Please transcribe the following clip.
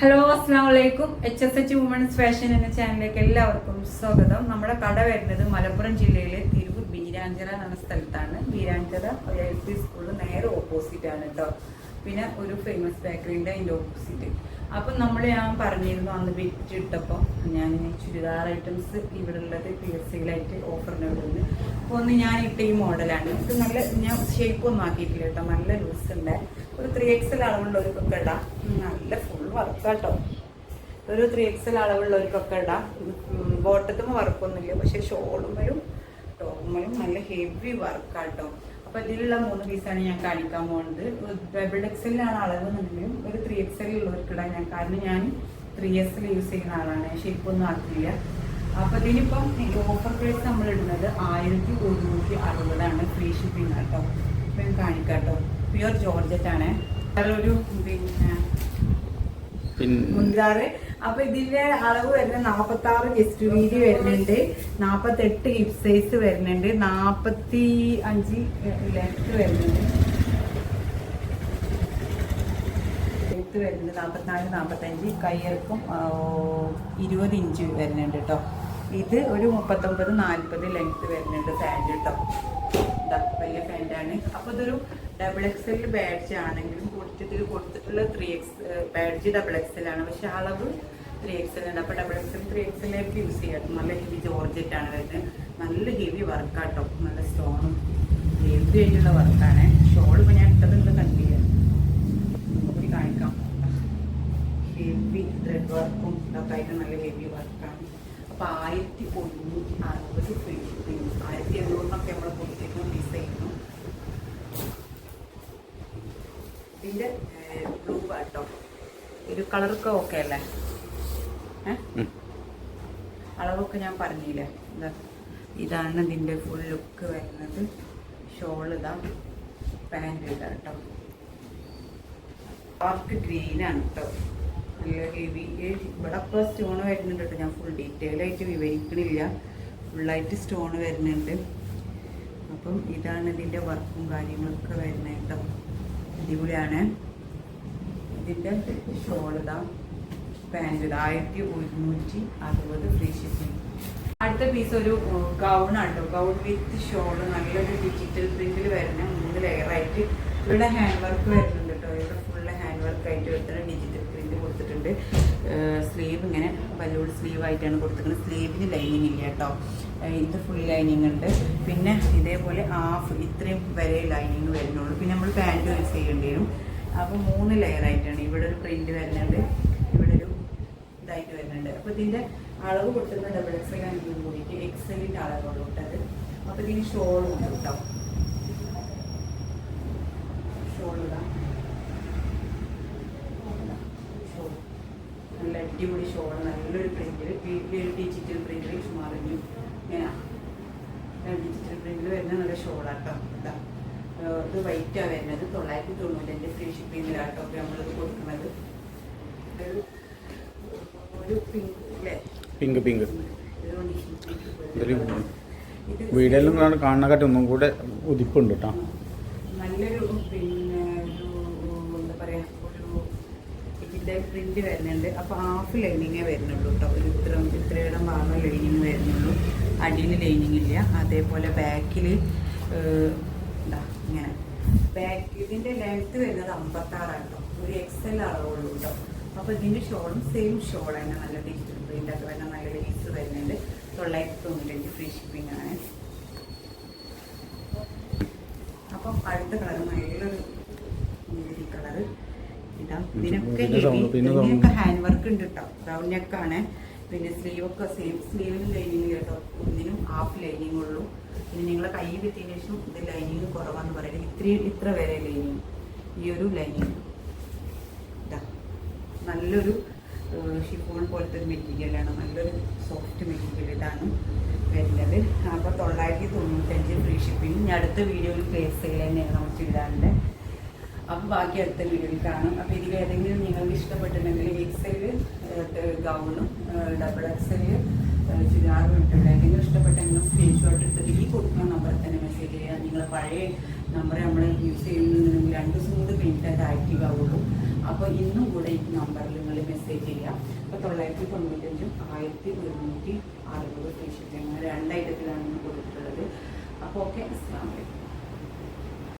Hello അസ്സാം വലൈക്കും H S H women's fashion എന്ന ചാനലിലേക്ക് എല്ലാവർക്കും സ്വാഗതം. നമ്മുടെ കട വരുന്നത് മലപ്പുറം ജില്ലയിലെ തിരുവൂർ ബീരാഞ്ചിറ എന്ന സ്ഥലത്താണ്. ബീരാഞ്ചിറ എൽ പി സ്കൂളിൽ നേരെ ഓപ്പോസിറ്റ് ആണ് കേട്ടോ പിന്നെ ഒരു ഫേമസ് ബേക്കറിന്റെ അതിന്റെ ഓപ്പോസിറ്റ് അപ്പം നമ്മൾ ഞാൻ പറഞ്ഞിരുന്നു അന്ന് ബിറ്റ് ഇട്ടപ്പോൾ ഞാൻ ചുരിദാർ ഐറ്റംസ് ഇവിടെ ഉള്ളത് പി എസ് സിയിലായിട്ട് ഓഫറിന് വിടുന്നത് അപ്പോൾ ഒന്ന് ഞാൻ ഇട്ട ഈ മോഡലാണ്. ഇത് നല്ല ഞാൻ ഷേപ്പ് ഒന്നും ആക്കിയിട്ടില്ല കേട്ടോ. നല്ല ലൂസ് ഉണ്ട്. ഒരു ത്രീ എക്സൽ അളവുള്ളവർക്കൊക്കെ ഇടാം. നല്ല ഫുൾ വർക്കാട്ടോ ഒരു ത്രീ എക്സൽ അളവുള്ളവർക്കൊക്കെ ഇടാം. ബോട്ടത്തും വർക്കൊന്നുമില്ല പക്ഷെ ഷോളുമ്മലും ടോപ്പുമ്മലും നല്ല ഹെവി വർക്കാട്ടോ അപ്പൊ ഇതിലുള്ള മൂന്ന് പീസാണ് ഞാൻ കാണിക്കാൻ പോകുന്നത് ഡബിൾ എക്സലിലാണ് അളവ് എന്നുണ്ടെങ്കിലും ഒരു ത്രീ ഉള്ള ഒരു ഇടാൻ ഞാൻ കാരണം ഞാൻ ത്രീ എക്സൽ യൂസ് ചെയ്യുന്ന ആളാണ്. ഷേപ്പ് ഒന്നും ആക്കില്ല അപ്പൊ ഇതിനിപ്പം ഓഫർ പ്രൈസ് നമ്മൾ ഇടുന്നത് ആയിരത്തി ഒരുന്നൂറ്റി അറുപതാണ് ഫ്രീ ഷിപ്പിംഗ് കേട്ടോ ഇപ്പൊ ഞാൻ കാണിക്കാട്ടോ പ്യുവർ ജോർജറ്റ് ആണ്. വേറൊരു പിന്നെ പിന്നെ മുൻകാറ് അപ്പൊ ഇതിന്റെ അളവ് വരുന്നത് നാപ്പത്തി ആറ് ചെസ്റ്റ് വീതി വരുന്നുണ്ട്. നാപ്പത്തെട്ട് ഹിപ് സൈസ് വരുന്നുണ്ട്. നാപ്പത്തി അഞ്ച് ലെങ്ത് വരുന്നുണ്ട്. വരുന്നുണ്ട്. നാപ്പത്തിനാല് നാപ്പത്തഞ്ച്. കയ്യർക്കും ഇരുപത് ഇഞ്ച് വരുന്നുണ്ട് കേട്ടോ ഇത് ഒരു മുപ്പത്തൊമ്പത് നാൽപ്പത് ലെങ്ത് വരുന്നുണ്ട് പാന്റ് കേട്ടോ വലിയ പാന്റാണ് അപ്പോൾ ഇതൊരു ഡബിൾ എക്സൽ ബാഡ്ജ് ആണെങ്കിലും കൊടുത്തിട്ട് കൊടുത്തിട്ടുള്ള three X badge double XL ആണ്. പക്ഷെ അളവ് ത്രീ എക്സൽ ഉണ്ട്. അപ്പോൾ ഡബിൾ എക്സൽ ത്രീ എക്സലിലേക്ക് യൂസ് ചെയ്യാം. നല്ല ഹെവി ജോർജറ്റ് ആണ് വരുന്നത്. നല്ല ഹെവി വർക്കാട്ടോ നല്ല സ്റ്റോണും ഹെവി ആയിട്ടുള്ള വർക്കാണ് ഷോൾ ഇപ്പോൾ ഞാൻ ഇട്ടതുണ്ട് കണ്ടില്ല? നോക്കി കാണിക്കാം. ഹെവി ത്രെഡ് വർക്കും ഇതൊക്കെ ആയിട്ട് നല്ല ഹെവി വർക്കാണ് അപ്പോൾ ആയിരത്തി ഒരുന്നൂറ്റി അറുപത് ആയിരത്തി എണ്ണൂറിനൊക്കെ നമ്മൾ കൊടുത്തിരുന്നു പീസ് ചെയ്യുന്നു ഇതിന്റെ ബ്ലൂ കേട്ടോ ഒരു കളറൊക്കെ ഓക്കെ അല്ലേ? അളവൊക്കെ ഞാൻ പറഞ്ഞില്ലേ? ഇതാ ഇതാണ് ഇതിന്റെ ഫുൾ ലുക്ക് വരുന്നത്. ഷോൾ ഇതാ പാന്റ് ഇതാ കേട്ടോ. ഡാർക്ക് ഗ്രീൻ ആണ് കേട്ടോ. നല്ല ഹെവി ഇവിടെ ഇപ്പോൾ സ്റ്റോൺ വരുന്നുണ്ട് കേട്ടോ. ഞാൻ ഫുൾ ഡീറ്റെയിൽ ആയിട്ട് വിവരിക്കണില്ല. ഫുള്ളായിട്ട് സ്റ്റോൺ വരുന്നുണ്ട്. അപ്പം ഇതാണ് ഇതിന്റെ വർക്കും കാര്യങ്ങളൊക്കെ വരുന്നത് കേട്ടോ. അടിപൊളിയാണ്. ഇതിന്റെ ഷോൾ ഇതാ. പാന്റ് ആയിരത്തി ഒരുന്നൂറ്റി അറുപത് ഫ്രീ ഷിപ്പിംഗ് അടുത്ത പീസ് ഒരു ഗൗൺ ആട്ടോ ഗൗൺ വിത്ത് ഷോൾ നല്ലൊരു ഡിജിറ്റൽ പ്രിന്റിൽ വരുന്ന മൂന്ന് ലെയറായിട്ട് ഇവിടെ ഹാൻഡ് വർക്ക് വരുന്നുണ്ട് കേട്ടോ ഇവിടെ ഫുള്ള് ഹാൻഡ് വർക്ക് ആയിട്ട് വരുന്ന ഡിജിറ്റൽ പ്രിന്റ് കൊടുത്തിട്ടുണ്ട്. സ്ലീവ് ഇങ്ങനെ ബലൂൺ സ്ലീവ് ആയിട്ടാണ് കൊടുത്തിരിക്കുന്നത്. സ്ലീവിന് ലൈനിങ് ഇല്ല കേട്ടോ. ഇത് ഫുൾ ലൈനിങ് ഉണ്ട്. പിന്നെ ഇതേപോലെ ഹാഫ് ഇത്രയും വരെ ലൈനിങ് വരുന്നുള്ളൂ. പിന്നെ നമ്മൾ പാന്റ് യൂസ് ചെയ്യേണ്ടി വരും. അപ്പോൾ മൂന്ന് ലെയറായിട്ടാണ് ഇവിടെ ഒരു പ്രിന്റ് വരുന്നുണ്ട്. ഇവിടെ ഒരു ഇതായിട്ട് വരുന്നുണ്ട്. അപ്പോൾ ഇതിന്റെ അളവ് കൊടുത്തിരുന്ന ഡബിൾ എക്സ് എൽ ആണെങ്കിലും കൂടിയിട്ട് എക്സലിന്റെ അളവുള്ളൂ കേട്ടത് അപ്പോൾ ഇതിന് ഷോളും ഉണ്ട് കേട്ടോ ഷോൾ ഇടാം ഷോൾ നല്ല അടിപൊളി ഷോൾ നല്ലൊരു പ്രിന്റിൽ വീട്ടിലൊരു ഡിജിറ്റൽ പ്രിന്റിൽ മറിഞ്ഞു ഇങ്ങനെ. ഡിജിറ്റൽ പ്രിന്റിൽ വരുന്ന നല്ല ഷോളാട്ടോ ഇതാ. ഇത് വൈറ്റാണ് വരുന്നത്. തൊള്ളായിരത്തി തൊണ്ണൂറ്റഞ്ച് ഫ്രീ ഷിപ്പിങ്ങിലാട്ടോ നമ്മളിത് കൊടുക്കുന്നത്. ഒരു പിങ്ക് അല്ലേ പിങ്ക് പിങ്ക് ഇതൊരു ഇതിൽ വീഡിയോയിലും കാണ- കാണുന്നതിനെക്കാട്ടി ഒന്നും കൂടെ ഉദിപ്പുണ്ട് കേട്ടോ. നല്ലൊരു ഇതിന്റെ പ്രിന്റ് വരുന്നുണ്ട്. അപ്പൊ ഹാഫ് ലൈനിങ്ങേ വരുന്നുള്ളൂ കേട്ടോ ഒരു ഇത്ര ഇത്രയുടെ ഭാഗം ലൈനിങ് വരുന്നുള്ളൂ. അടിയിൽ ലൈനിങ് ഇല്ല. അതേപോലെ ബാക്കിൽ എന്താ ഇങ്ങനെ. ബാക്ക് ഇതിന്റെ ലെങ്ത് വരുന്നത് അമ്പത്താറാണ് കേട്ടോ ഒരു എക്സൽ അളവുള്ളൂ കേട്ടോ അപ്പൊ ഇതിന്റെ ഷോളും സെയിം ഷോൾ തന്നെ. നല്ല ഡിജിറ്റൽ പ്രിന്റ് ഒക്കെ വരുന്ന നല്ല ലേസ് വരുന്നുണ്ട്. തൊള്ളായിരത്തി തൊണ്ണൂറ്റഞ്ച് ഫ്രീ ഷിപ്പിംഗ് ആണ്. അപ്പം അടുത്ത കളർ നല്ലൊരു നീലി കളറ് ഇതാ ഇതിനൊക്കെ. ഇതിനൊക്കെ ഹാൻഡ് വർക്ക് ഉണ്ട് കേട്ടോ. റൗണ്ട് നെക്കാണ് പിന്നെ സ്ലീവ് ഒക്കെ സെയിം സ്ലീവിന് ലൈനിങ് കേട്ടോ. ഒന്നിനും ഹാഫ് ലൈനിങ് ഉള്ളൂ. പിന്നെ നിങ്ങൾ കൈ കിട്ടിയതിന് ശേഷം ഇത് ലൈനിങ് കുറവാന്ന് പറയുന്നത് ഇത്രയും ഇത്ര വരെ ലൈനിങ് ഈ ഒരു ലൈനിങ് ഇതാ. നല്ലൊരു ഷിഫോൺ പോലത്തെ ഒരു മെറ്റീരിയലാണ് നല്ലൊരു സോഫ്റ്റ് മെറ്റീരിയൽ ഇതാണ് വരുന്നത്. അപ്പോൾ തൊള്ളായിരത്തി തൊണ്ണൂറ്റഞ്ച് ഫ്രീ ഷിപ്പിംഗ് ഇനി അടുത്ത വീഡിയോയിൽ പ്ലേസ് ചെയ്യാൻ തന്നെയാണ് നമ്മൾ ചുരിദാറിന്റെ അപ്പോൾ ബാക്കി അടുത്ത വീഡിയോയിൽ കാണും. അപ്പോൾ ഇതിൽ ഏതെങ്കിലും നിങ്ങൾക്ക് ഇഷ്ടപ്പെട്ടിട്ടുണ്ടെങ്കിൽ എക്സൽ ഗൗണും ഡബിൾ എക്സൽ ചുരിദാറും ഇട്ടുണ്ട് ഏതെങ്കിലും ഇഷ്ടപ്പെട്ടെങ്കിലും സ്ക്രീൻഷോട്ട് എടുത്തിട്ട് ഈ കൊടുക്കുന്ന നമ്പറിൽ തന്നെ മെസ്സേജ് ചെയ്യുക. നിങ്ങൾ പഴയ നമ്പർ നമ്മൾ യൂസ് ചെയ്യുന്നുണ്ടെങ്കിൽ രണ്ട് ദിവസം കൂടി കഴിഞ്ഞിട്ട് അത് ആക്റ്റീവ് ആവുള്ളൂ. അപ്പോൾ ഇന്നും കൂടെ ഈ നമ്പറിൽ നിങ്ങൾ മെസ്സേജ് തൊള്ളായിരത്തി തൊണ്ണൂറ്റഞ്ചും ആയിരത്തി ഒരുന്നൂറ്റി അറുപത് ടീഷർട്ട് അങ്ങനെ രണ്ട് ഐറ്റത്തിലാണ് കൊടുത്തിട്ടുള്ളത്. അപ്പോൾ ഓക്കെ അസ്സാം വലൈക്കും